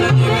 लाल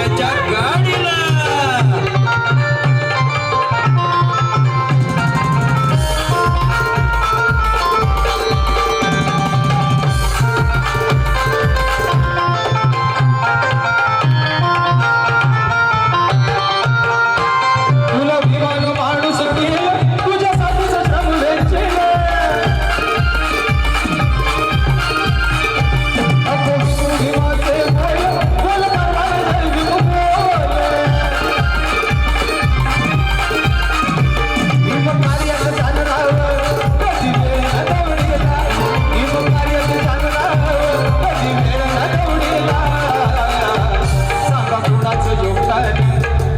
कुणाचं योगदान?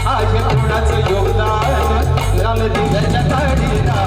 आहे कुणाचं योगदान? लाल दिव्याच्या गाडीला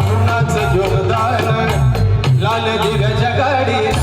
गुणाचं योगदान लाल दिव्याच्या गाडी